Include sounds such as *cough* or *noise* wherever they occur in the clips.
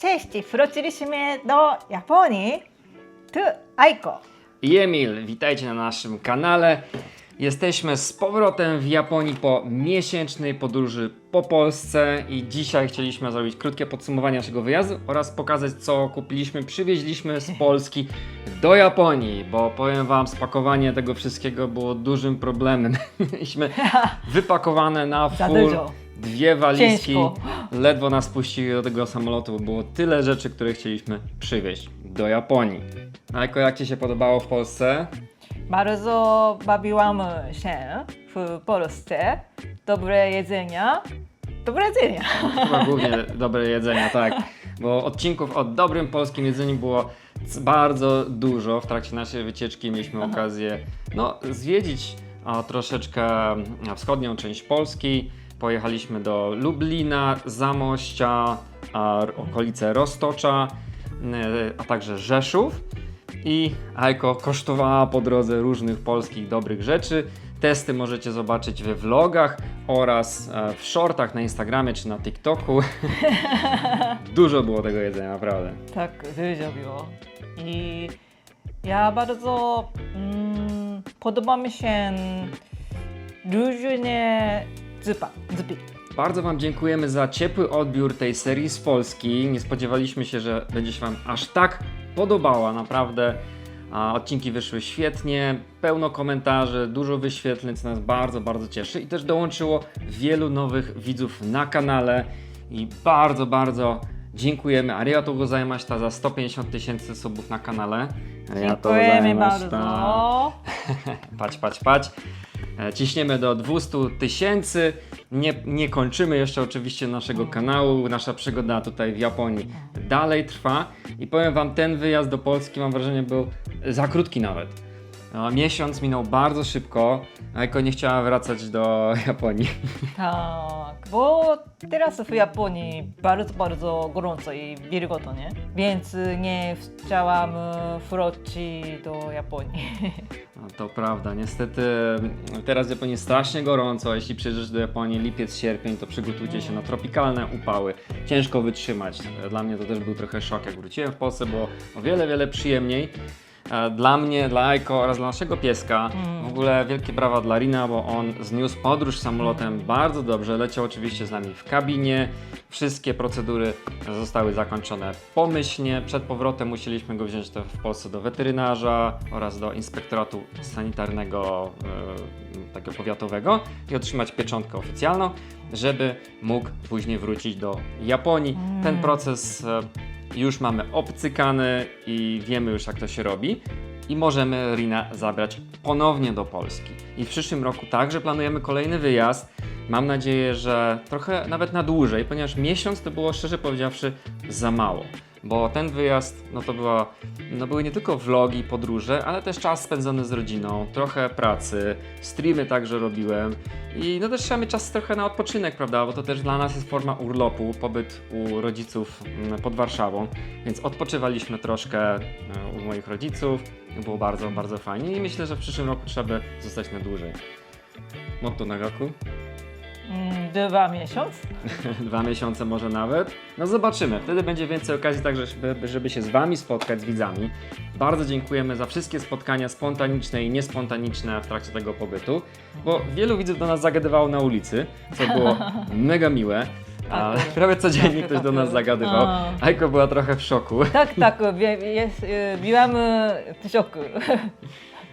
Cześć, wróciliśmy do Japonii. Tu Aiko. i Emil, witajcie na naszym kanale. Jesteśmy z powrotem w Japonii po miesięcznej podróży po Polsce i dzisiaj chcieliśmy zrobić krótkie podsumowanie naszego wyjazdu oraz pokazać co kupiliśmy, przywieźliśmy z Polski do Japonii, bo powiem wam, spakowanie tego wszystkiego było dużym problemem. *laughs* Mieliśmy *laughs* wypakowane na Za full dużo. Dwie walizki. Ciężko. Ledwo nas puścili do tego samolotu, bo było tyle rzeczy, które chcieliśmy przywieźć do Japonii. Ajko, jak Ci się podobało w Polsce? Bardzo bawiłam się w Polsce. Dobre jedzenia. Dobre jedzenia. Chyba głównie dobre jedzenie, tak. Bo odcinków o dobrym polskim jedzeniu było bardzo dużo. W trakcie naszej wycieczki mieliśmy okazję no, zwiedzić a, troszeczkę mm, wschodnią część Polski. Pojechaliśmy do Lublina, Zamościa, a, okolice Roztocza, y, a także Rzeszów. I Ajko kosztowała po drodze różnych polskich dobrych rzeczy. Testy możecie zobaczyć we vlogach oraz e, w shortach na Instagramie czy na TikToku. *laughs* Dużo było tego jedzenia, naprawdę. Tak, dużo było. I ja bardzo mm, podoba mi się różne zupa, zupy. Bardzo Wam dziękujemy za ciepły odbiór tej serii z Polski. Nie spodziewaliśmy się, że będzie się Wam aż tak podobała. Naprawdę a, odcinki wyszły świetnie, pełno komentarzy, dużo wyświetleń, co nas bardzo, bardzo cieszy. I też dołączyło wielu nowych widzów na kanale. I bardzo, bardzo dziękujemy Arigatou gozaimashita za 150 tysięcy subów na kanale. Arigatou Dziękujemy bardzo. Pać, pać, pać. E, Ciśniemy do 200 tysięcy. Nie, nie kończymy jeszcze oczywiście naszego kanału. Nasza przygoda tutaj w Japonii dalej trwa. I powiem Wam, ten wyjazd do Polski mam wrażenie był za krótki nawet. No, miesiąc minął bardzo szybko, a nie chciała wracać do *laughs* Japonii. Tak, bo teraz w Japonii bardzo, bardzo gorąco i wilgotno, Więc nie chciałam e, wrócić do Japonii. *laughs* No, to prawda, niestety teraz w Japonii jest strasznie gorąco. Jeśli przyjeżdżasz do Japonii lipiec, sierpień, to przygotujcie się na tropikalne upały. Ciężko wytrzymać. Dla mnie to też był trochę szok. Jak wróciłem w Polsce, było o wiele, wiele przyjemniej. E, Dla mnie, dla Aiko oraz dla naszego pieska w ogóle wielkie brawa dla Rina, bo on zniósł podróż samolotem bardzo dobrze. Leciał oczywiście z nami w kabinie. Wszystkie procedury zostały zakończone pomyślnie. Przed powrotem musieliśmy go wziąć w Polsce do weterynarza oraz do inspektoratu sanitarnego e, takiego powiatowego i otrzymać pieczątkę oficjalną, żeby mógł później wrócić do Japonii. Ten proces e, już mamy obcykany i wiemy już jak to się robi. I możemy Rina zabrać ponownie do Polski. I w przyszłym roku także planujemy kolejny wyjazd. Mam nadzieję, że trochę nawet na dłużej, ponieważ miesiąc to było szczerze powiedziawszy za mało. Bo ten wyjazd, no to była, no były nie tylko vlogi, podróże, ale też czas spędzony z rodziną, trochę pracy, streamy także robiłem i no też trzeba mieć czas trochę na odpoczynek, prawda, bo to też dla nas jest forma urlopu, pobyt u rodziców mm, pod Warszawą, więc odpoczywaliśmy troszkę e, u moich rodziców, było bardzo, bardzo fajnie i myślę, że w przyszłym roku trzeba by zostać na dłużej. Motto Nagaku? Mm, Dwa miesiące. *laughs* dwa miesiące może nawet. No zobaczymy. Wtedy będzie więcej okazji także, żeby, żeby się z Wami spotkać, z widzami. Bardzo dziękujemy za wszystkie spotkania spontaniczne i niespontaniczne w trakcie tego pobytu, bo wielu widzów do nas zagadywało na ulicy, co było *laughs* mega miłe. A Tak. prawie codziennie ktoś do nas *laughs* zagadywał. A. Ajko była trochę w szoku, Tak, tak, wie- jest, e, byłam e, w szoku.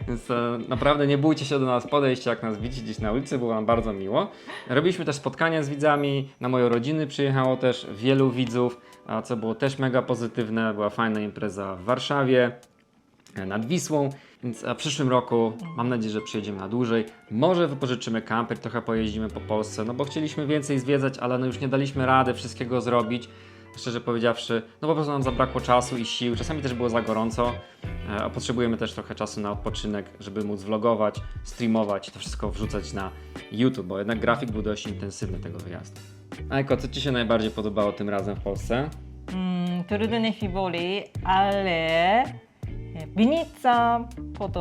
Więc e, naprawdę nie bójcie się do nas podejść, jak nas widzicie gdzieś na ulicy, było nam bardzo miło. Robiliśmy też spotkania z widzami, na moje rodziny przyjechało też wielu widzów, a co było też mega pozytywne. Była fajna impreza w Warszawie, e, nad Wisłą, więc w przyszłym roku mam nadzieję, że przyjedziemy na dłużej. Może wypożyczymy kamper, trochę pojeździmy po Polsce, no bo chcieliśmy więcej zwiedzać, ale no już nie daliśmy rady wszystkiego zrobić. Szczerze powiedziawszy, no po prostu nam zabrakło czasu i sił, czasami też było za gorąco, e, a potrzebujemy też trochę czasu na odpoczynek, żeby móc vlogować, streamować i to wszystko wrzucać na YouTube, bo jednak grafik był dość intensywny tego wyjazdu. Ajko, co Ci się najbardziej podobało tym razem w Polsce? Mm, trudne hibory, ale winnica pod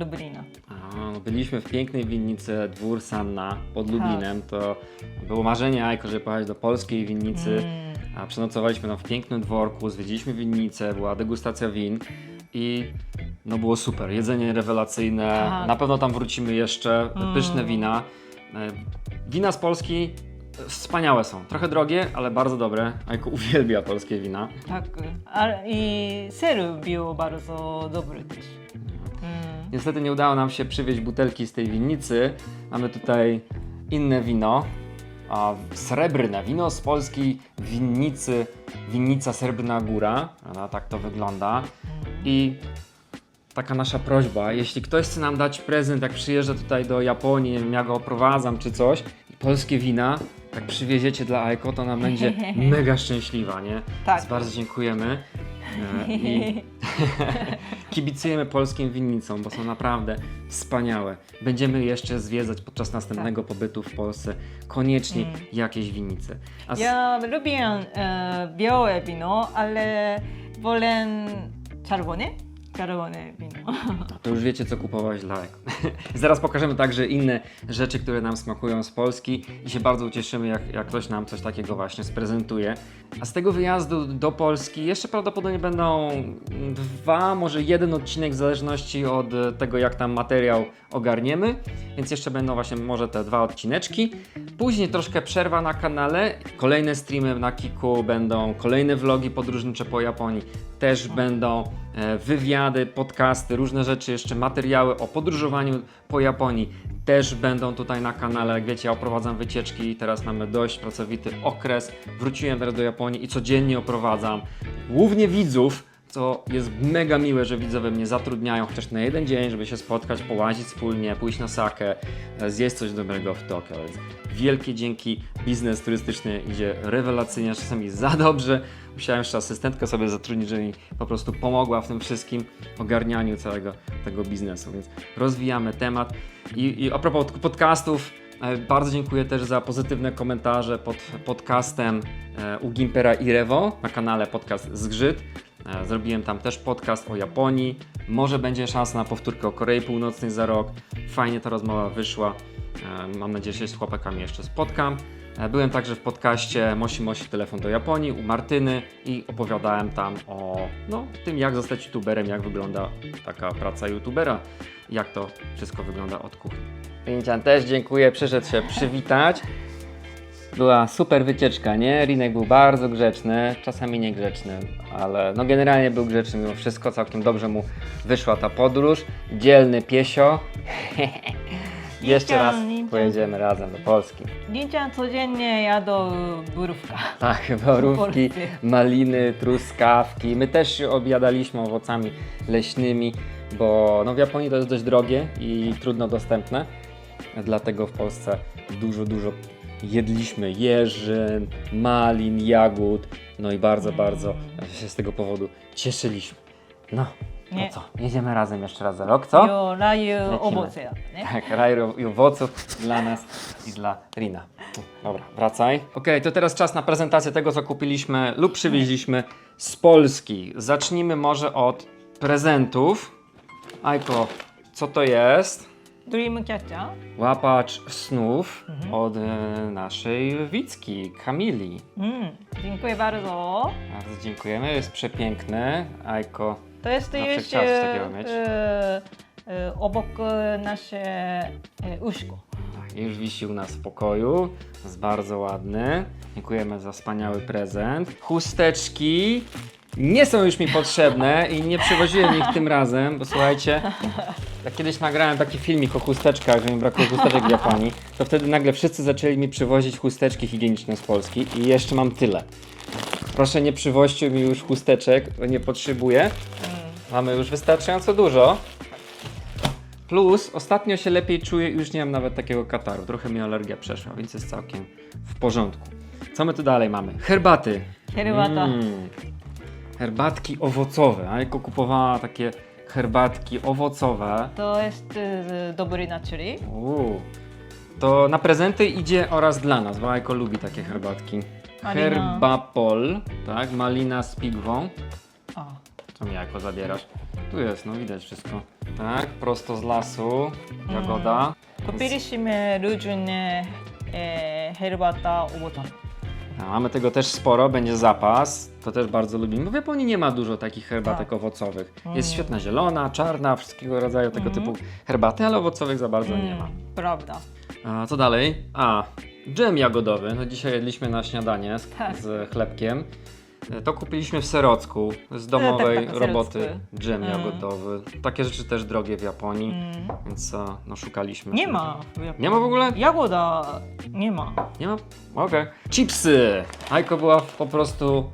Lublina. A, no byliśmy w pięknej winnicy Dwór Sanna pod Lublinem. To było marzenie Ajko, żeby pojechać do polskiej winnicy. Mm. A Przenocowaliśmy tam w pięknym dworku, zwiedziliśmy winnicę, była degustacja win i no było super. Jedzenie rewelacyjne. Tak. Na pewno tam wrócimy jeszcze. Mm. Pyszne wina. E, Wina z Polski e, wspaniałe są. Trochę drogie, ale bardzo dobre. Ajko *laughs* uwielbia polskie wina. Tak. A, I ser był bardzo dobry też. Mm. Niestety nie udało nam się przywieźć butelki z tej winnicy. Mamy tutaj inne wino. A srebrne wino z Polski, winnicy, winnica Srebrna Góra. Prawda? Tak to wygląda. I taka nasza prośba, jeśli ktoś chce nam dać prezent, jak przyjeżdża tutaj do Japonii, nie wiem, ja go oprowadzam czy coś, i polskie wina, jak przywieziecie dla Aiko, to ona będzie *laughs* mega szczęśliwa, nie? Tak. Więc bardzo dziękujemy. E, I *laughs* *laughs* kibicujemy polskim winnicom, bo są naprawdę wspaniałe. Będziemy jeszcze zwiedzać podczas następnego pobytu w Polsce koniecznie Mm. jakieś winnice. A Ja lubię e, białe wino, ale wolę czerwone. Czerwone wino. To już wiecie, co kupować dla Eko. *laughs* Zaraz pokażemy także inne rzeczy, które nam smakują z Polski i się bardzo ucieszymy, jak, jak ktoś nam coś takiego właśnie sprezentuje. A z tego wyjazdu do Polski jeszcze prawdopodobnie będą dwa, może jeden odcinek w zależności od tego, jak tam materiał ogarniemy. Więc jeszcze będą właśnie może te dwa odcineczki. Później troszkę przerwa na kanale, kolejne streamy na Kiku, będą kolejne vlogi podróżnicze po Japonii, też będą e, wywiady, podcasty, różne rzeczy, jeszcze materiały o podróżowaniu po Japonii też będą tutaj na kanale. Jak wiecie, ja oprowadzam wycieczki, teraz mamy dość pracowity okres. Wróciłem teraz do Japonii i codziennie oprowadzam głównie widzów, co jest mega miłe, że widzowie mnie zatrudniają chociaż na jeden dzień, żeby się spotkać, połazić wspólnie, pójść na sakę, e, zjeść coś dobrego w Tokio. Więc wielkie dzięki. Biznes turystyczny idzie rewelacyjnie, czasami za dobrze. Musiałem jeszcze asystentkę sobie zatrudnić, żeby mi po prostu pomogła w tym wszystkim ogarnianiu całego tego biznesu. Więc rozwijamy temat. I, i a propos podcastów, e, bardzo dziękuję też za pozytywne komentarze pod podcastem e, u Gimpera i Rewo na kanale Podcast Zgrzyt. E, Zrobiłem tam też podcast o Japonii. Może będzie szansa na powtórkę o Korei Północnej za rok. Fajnie ta rozmowa wyszła. E, Mam nadzieję, że się z chłopakami jeszcze spotkam. E, Byłem także w podcaście Mosi Mosi Telefon do Japonii u Martyny i opowiadałem tam o no, tym, jak zostać youtuberem, jak wygląda taka praca youtubera, jak to wszystko wygląda od kuchni. Pięcian też dziękuję, przyszedł się przywitać. Była super wycieczka, nie? Rinek był bardzo grzeczny, czasami niegrzeczny, ale no generalnie był grzeczny mimo wszystko, całkiem dobrze mu wyszła ta podróż. Dzielny piesio. *laughs* Jeszcze raz Ninja. pojedziemy razem do Polski. Lincia codziennie jadą burówka. Tak, borówki, maliny, truskawki. My też się objadaliśmy owocami leśnymi, bo no w Japonii to jest dość drogie i trudno dostępne. Dlatego w Polsce dużo, dużo jedliśmy jeżyn, malin, jagód. No i bardzo, bardzo się z tego powodu cieszyliśmy. No, Nie. co? Jedziemy razem jeszcze raz za rok, co? Jo, raju Lecimy. owoce. Nie? Tak, raj i owoców dla nas i dla Rina. Dobra, wracaj. Okej, to teraz czas na prezentację tego, co kupiliśmy lub przywieźliśmy z Polski. Zacznijmy może od prezentów. Ajko, co to jest? Dream Catcher. Łapacz snów Mhm. od e, naszej Wicki, Kamili. Mm, dziękuję bardzo. Bardzo dziękujemy, jest przepiękny. Ajko, To jest Zawsze już chciałeś coś takiego mieć. e, e, obok e, nasze e, łóżko. Tak, już wisi u nas w pokoju. Jest bardzo ładny. Dziękujemy za wspaniały prezent. Chusteczki nie są już mi potrzebne i nie przywoziłem ich tym razem, bo słuchajcie, jak kiedyś nagrałem taki filmik o chusteczkach, że mi brakuje chusteczek w Japonii, to wtedy nagle wszyscy zaczęli mi przywozić chusteczki higieniczne z Polski i jeszcze mam tyle. Proszę nie przywoźcie mi już chusteczek, bo nie potrzebuję. Mamy już wystarczająco dużo. Plus ostatnio się lepiej czuję i już nie mam nawet takiego kataru. Trochę mi alergia przeszła, więc jest całkiem w porządku. Co my tu dalej mamy? Herbaty. Herbata. Mm. Herbatki owocowe. Ajko kupowała takie herbatki owocowe. To jest e, dobry naczyli. Uuu. To na prezenty idzie oraz dla nas, bo Ajko lubi takie herbatki. Malina. Herbapol, tak? Malina z pigwą. O. Co mi jako zabierasz? Tu jest, no widać wszystko. Tak, prosto z lasu, jagoda. Kupiliśmy różne e, herbata. Mamy tego też sporo, będzie zapas. To też bardzo lubimy. W Japonii nie ma dużo takich herbatek Tak. owocowych. Mm. Jest świetna zielona, czarna, wszystkiego rodzaju tego Mhm. typu herbaty, ale owocowych za bardzo nie ma. Mm, prawda. A co dalej? A, dżem jagodowy. No dzisiaj jedliśmy na śniadanie z, Tak. z chlebkiem. E, To kupiliśmy w Serocku z domowej tak, tak, roboty. Dżem Mm. jagodowy. Takie rzeczy też drogie w Japonii, Mm. więc e, no szukaliśmy. Nie ma. Nie ma w ogóle? Jagoda nie ma. Nie ma? Okej. Chipsy! Ajko była po prostu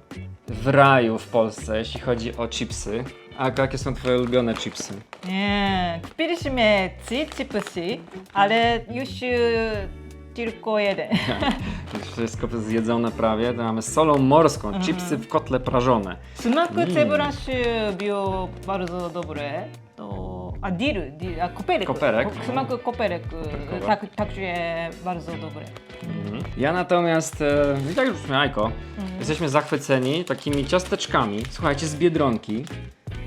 w raju w Polsce, jeśli chodzi o chipsy. Ajko, jakie są twoje ulubione chipsy? Nie, kupiliśmy trzy chipsy, ale już tylko jeden. *laughs* Wszystko zjedzone prawie. To mamy solą morską, mhm. chipsy w kotle prażone. Smak mm. cebrasz y, był bardzo dobry. To... A deal, deal a koperek. Koperek. No. Smak y, koperek. Tak, także bardzo dobry. Mhm. Ja natomiast, e, tak już Ajko, mhm. jesteśmy zachwyceni takimi ciasteczkami, słuchajcie, z Biedronki.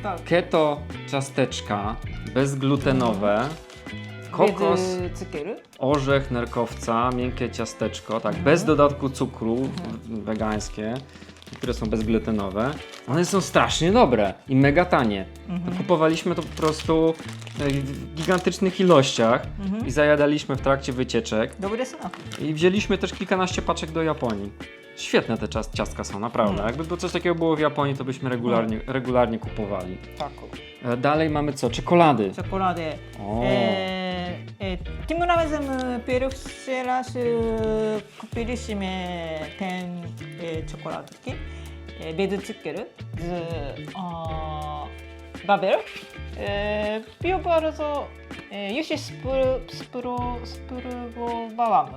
Tak. Keto ciasteczka bezglutenowe. Mhm Kokos, orzech nerkowca, miękkie ciasteczko, tak, Mhm. bez dodatku cukru, wegańskie, które są bezglutenowe. One są strasznie dobre i mega tanie. Mhm. Kupowaliśmy to po prostu w gigantycznych ilościach Mhm. i zajadaliśmy w trakcie wycieczek. Dobre smak. I wzięliśmy też kilkanaście paczek do Japonii. Świetne te ciast- ciastka są, naprawdę. Mm. Jakby coś takiego było w Japonii, to byśmy regularnie, regularnie kupowali. Tak. E, Dalej mamy co? Czekolady. Czekoladę. O. E, e, tym razem pierwszy raz e, kupiliśmy ten e, czekoladki e, bez cukieru z o, Babel. E, było bardzo, e, już spró- spró- spróbowałam.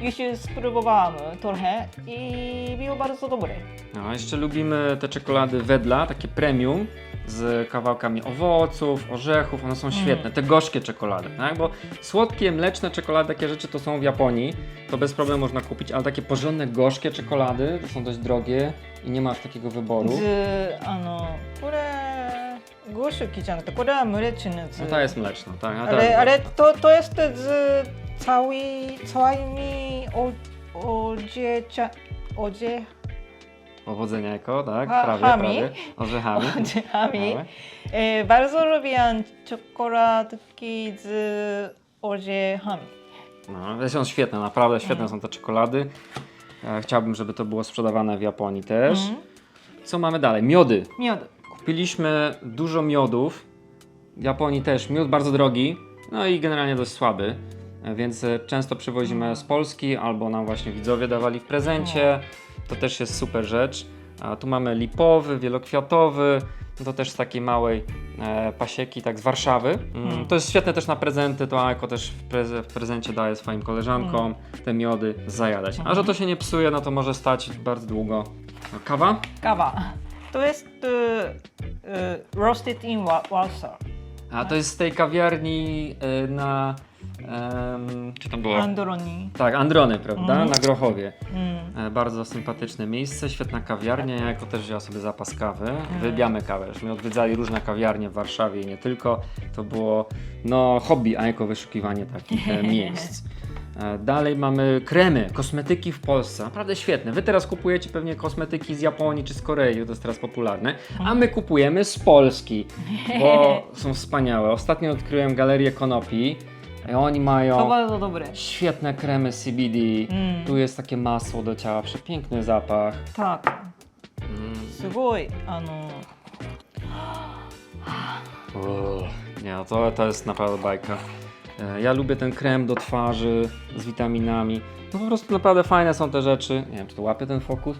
Już spróbowałam trochę i było bardzo dobre. No, jeszcze lubimy te czekolady Wedla, takie premium z kawałkami owoców, orzechów, one są Mm. świetne. Te gorzkie czekolady, tak? Bo słodkie, mleczne czekolady, takie rzeczy to są w Japonii, to bez problemu można kupić, ale takie porządne gorzkie czekolady to są dość drogie i nie masz takiego wyboru. ずあのこれ五色じゃなくてこれはムレチヌズ No ta jest mleczna, tak? a ta ale, jest ale gorzka. to, to jest z całymi, całymi o, odziecia, odzie, Powodzenia jako, tak? Prawie, prawie. Orzechami. odziechami. *laughs* Małe. E, bardzo lubię czekoladki z odziechami. No, są świetne, naprawdę świetne Mm. są te czekolady. E, Chciałbym, żeby to było sprzedawane w Japonii też. Mm. Co mamy dalej? Miody. Miód. Kupiliśmy dużo miodów. W Japonii też miód bardzo drogi, no i generalnie dość słaby. E, Więc e, często przywozimy z Polski albo nam właśnie widzowie dawali w prezencie. To też jest super rzecz. A tu mamy lipowy, wielokwiatowy. To też z takiej małej e, pasieki, tak z Warszawy. Mm, Mm. To jest świetne też na prezenty, to Aiko też w, preze- w prezencie daje swoim koleżankom te miody zajadać. A że to się nie psuje, no to może stać bardzo długo. No, kawa? Kawa. To jest e, e, roasted in Wa- Warsaw. A to jest z tej kawiarni y, na. Em, czy tam było? Androni. tak, Androny, prawda? Mhm. Na Grochowie. Mm. E, bardzo sympatyczne miejsce, świetna kawiarnia. Ja jako też wzięła sobie zapas kawy. Wybiamy kawę. Żeśmy odwiedzali różne kawiarnie w Warszawie i nie tylko. To było no, hobby, a jako wyszukiwanie takich e, *laughs* miejsc. E, Dalej mamy kremy, kosmetyki w Polsce. Naprawdę świetne. Wy teraz kupujecie pewnie kosmetyki z Japonii czy z Korei, to jest teraz popularne. A my kupujemy z Polski, bo *laughs* są wspaniałe. Ostatnio odkryłem galerię Konopi. i Oni To mają bardzo dobre. świetne kremy CBD. Mm. Tu jest takie masło do ciała, przepiękny zapach. tak. うんすごいあの Uuu, Nie, no to, to jest naprawdę bajka. E, Ja lubię ten krem do twarzy z witaminami. No po prostu naprawdę fajne są te rzeczy. Nie wiem, czy to łapie ten fokus?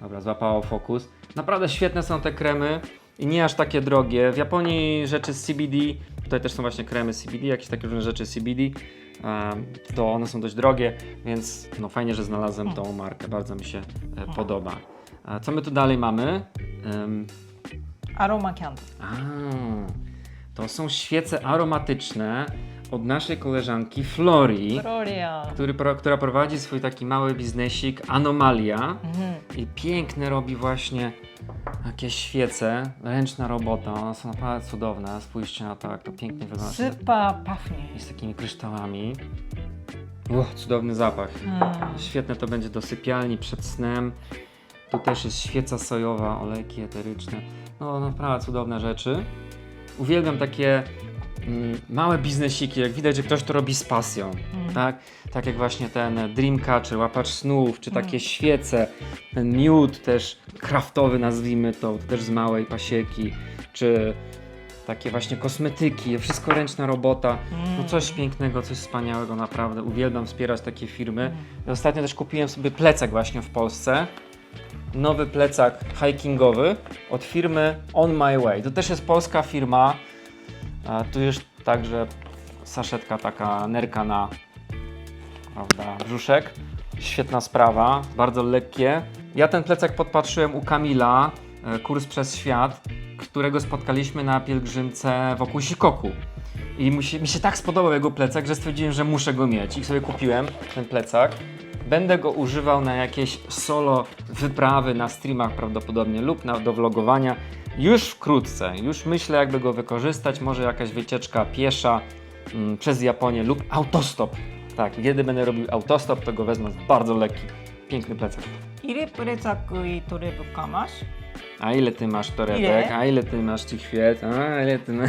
Dobra, złapało fokus. Naprawdę świetne są te kremy i nie aż takie drogie. W Japonii rzeczy z CBD, tutaj też są właśnie kremy CBD, jakieś takie różne rzeczy CBD, to one są dość drogie, więc no fajnie, że znalazłem tą markę, bardzo mi się e, podoba. Co my tu dalej mamy? Um... Aroma candle. A, to są świece aromatyczne od naszej koleżanki Flori, który, która prowadzi swój taki mały biznesik Anomalia Mhm. i piękne robi właśnie takie świece, ręczna robota, one są naprawdę cudowne, spójrzcie na to, jak to pięknie wygląda. Sypa, pachnie. I z takimi kryształami. Uch, cudowny zapach. Hmm. Świetne to będzie do sypialni przed snem. Tu też jest świeca sojowa, olejki eteryczne. No naprawdę cudowne rzeczy. Uwielbiam takie małe biznesiki, jak widać, że ktoś to robi z pasją. Mm. Tak? tak jak właśnie ten Dreamcatcher, łapacz snów, czy takie Mm. świece, ten miód też kraftowy nazwijmy to, też z małej pasieki, czy takie właśnie kosmetyki, wszystko ręczna robota. No coś pięknego, coś wspaniałego naprawdę. Uwielbiam wspierać takie firmy. I Ostatnio też kupiłem sobie plecak właśnie w Polsce. Nowy plecak hikingowy od firmy On My Way. To też jest polska firma. Tu już także saszetka taka nerka na prawda, brzuszek. Świetna sprawa, bardzo lekkie. Ja ten plecak podpatrzyłem u Kamila, e, kurs przez świat, którego spotkaliśmy na pielgrzymce wokół Sikoku. I mu się, mi się tak spodobał jego plecak, że stwierdziłem, że muszę go mieć i sobie kupiłem ten plecak. Będę go używał na jakieś solo wyprawy na streamach prawdopodobnie lub na, do vlogowania już wkrótce, już myślę jakby go wykorzystać, może jakaś wycieczka piesza mm, przez Japonię lub autostop. Tak, kiedy będę robił autostop, to go wezmę bardzo lekki, piękny plecak. Ile plecaku i torebka masz? A ile ty masz torebek? Ile? A ile ty masz tych? A ile ty... ma-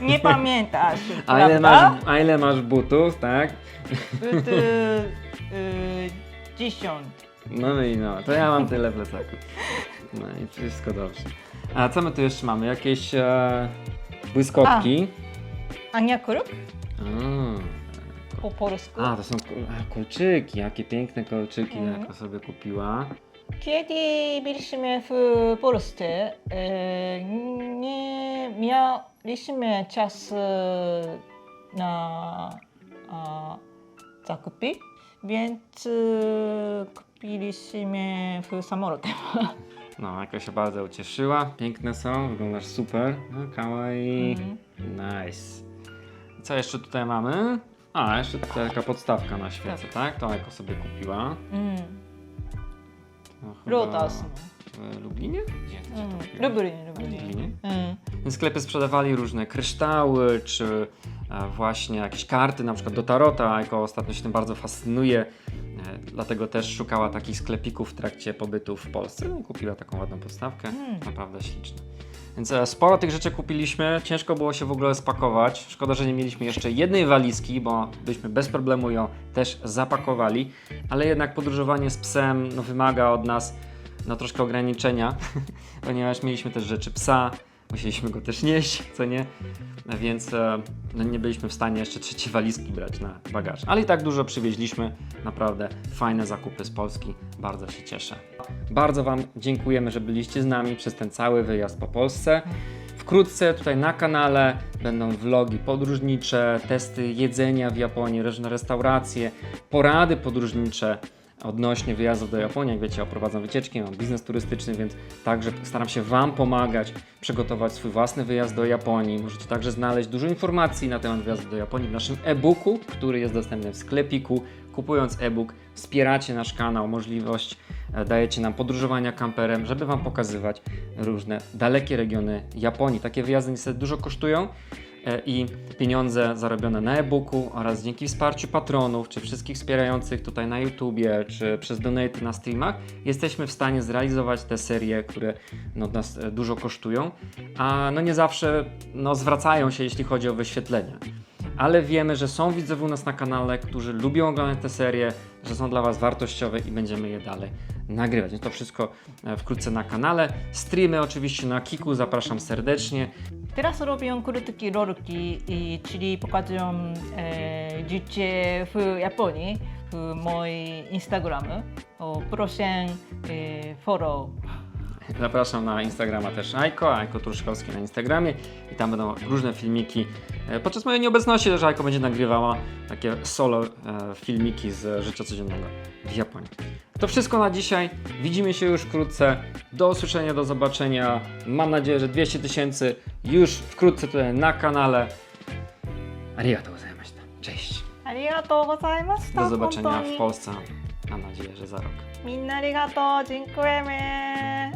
*laughs* Nie pamiętasz, A ile, masz, a ile masz butów, tak? Masz... Y, *laughs* y, dziesiąt. No i no, to ja mam tyle plecaków. No i wszystko dobrze. A co my tu jeszcze mamy? Jakieś e, błyskotki? A nie kruk? Po polsku. a, to są ko- a, kolczyki. Jakie piękne kolczyki, Mhm. jako sobie kupiła. Kiedy byliśmy w Polsce, e, nie mieliśmy czasu na a, zakupy, więc e, kupiliśmy w samolocie. *laughs* No, jako się bardzo ucieszyła. Piękne są, wyglądasz super. No, kawaii. Mhm. Nice. Co jeszcze tutaj mamy? A, jeszcze tutaj taka podstawka na świecę, tak? To jako sobie kupiła. うん、 No, chyba ロータスの、 W Lublinie? Gdzie ty う się to ん、 kupiła? ルブリンルブリン Lublinie? うん、 W sklepie sprzedawali różne kryształy, czy e, właśnie jakieś karty, na przykład do tarota. Jako ostatnio się tym bardzo fascynuje, e, dlatego też szukała takich sklepików w trakcie pobytu w Polsce. No i kupiła taką ładną podstawkę, Mm. naprawdę śliczna. Więc e, sporo tych rzeczy kupiliśmy, ciężko było się w ogóle spakować. Szkoda, że nie mieliśmy jeszcze jednej walizki, bo byśmy bez problemu ją też zapakowali, ale jednak podróżowanie z psem no, wymaga od nas no, troszkę ograniczenia, *laughs* ponieważ mieliśmy też rzeczy psa, musieliśmy go też nieść, co nie? Więc e, no, nie byliśmy w stanie jeszcze trzeciej walizki brać na bagaż. Ale i tak dużo przywieźliśmy, naprawdę fajne zakupy z Polski, bardzo się cieszę. Bardzo Wam dziękujemy, że byliście z nami przez ten cały wyjazd po Polsce. Wkrótce tutaj na kanale będą vlogi podróżnicze, testy jedzenia w Japonii, różne restauracje, porady podróżnicze odnośnie wyjazdów do Japonii. Jak wiecie, ja prowadzę wycieczki, mam biznes turystyczny, więc także staram się Wam pomagać przygotować swój własny wyjazd do Japonii. Możecie także znaleźć dużo informacji na temat wyjazdu do Japonii w naszym e-booku, który jest dostępny w sklepiku. Kupując e-book, wspieracie nasz kanał, możliwość e, dajecie nam podróżowania kamperem, żeby Wam pokazywać różne dalekie regiony Japonii. Takie wyjazdy niestety dużo kosztują i pieniądze zarobione na e-booku oraz dzięki wsparciu patronów, czy wszystkich wspierających tutaj na YouTubie, czy przez donate na streamach, jesteśmy w stanie zrealizować te serie, które no, nas e, dużo kosztują, a no nie zawsze no, zwracają się, jeśli chodzi o wyświetlenia. Ale wiemy, że są widzowie u nas na kanale, którzy lubią oglądać te serie, że są dla Was wartościowe i będziemy je dalej nagrywać. Więc to wszystko e, wkrótce na kanale. Streamy oczywiście na Kiku, zapraszam serdecznie. Teraz robią krótkie rolki, czyli pokazują e, życie w Japonii w moim Instagramie. O, proszę e, follow. Zapraszam na Instagrama też Aiko, Aiko Truszkowski na Instagramie i tam będą różne filmiki. E, Podczas mojej nieobecności też Aiko będzie nagrywała takie solo e, filmiki z życia codziennego w Japonii. To wszystko na dzisiaj. Widzimy się już wkrótce. Do usłyszenia, do zobaczenia. Mam nadzieję, że 200 tysięcy już wkrótce tutaj na kanale. Arigatou gozaimashita. Cześć. ありがとうございました。 Do zobaczenia 本当に w Polsce. Mam nadzieję, że za rok. みんなありがとう。ジンクエメ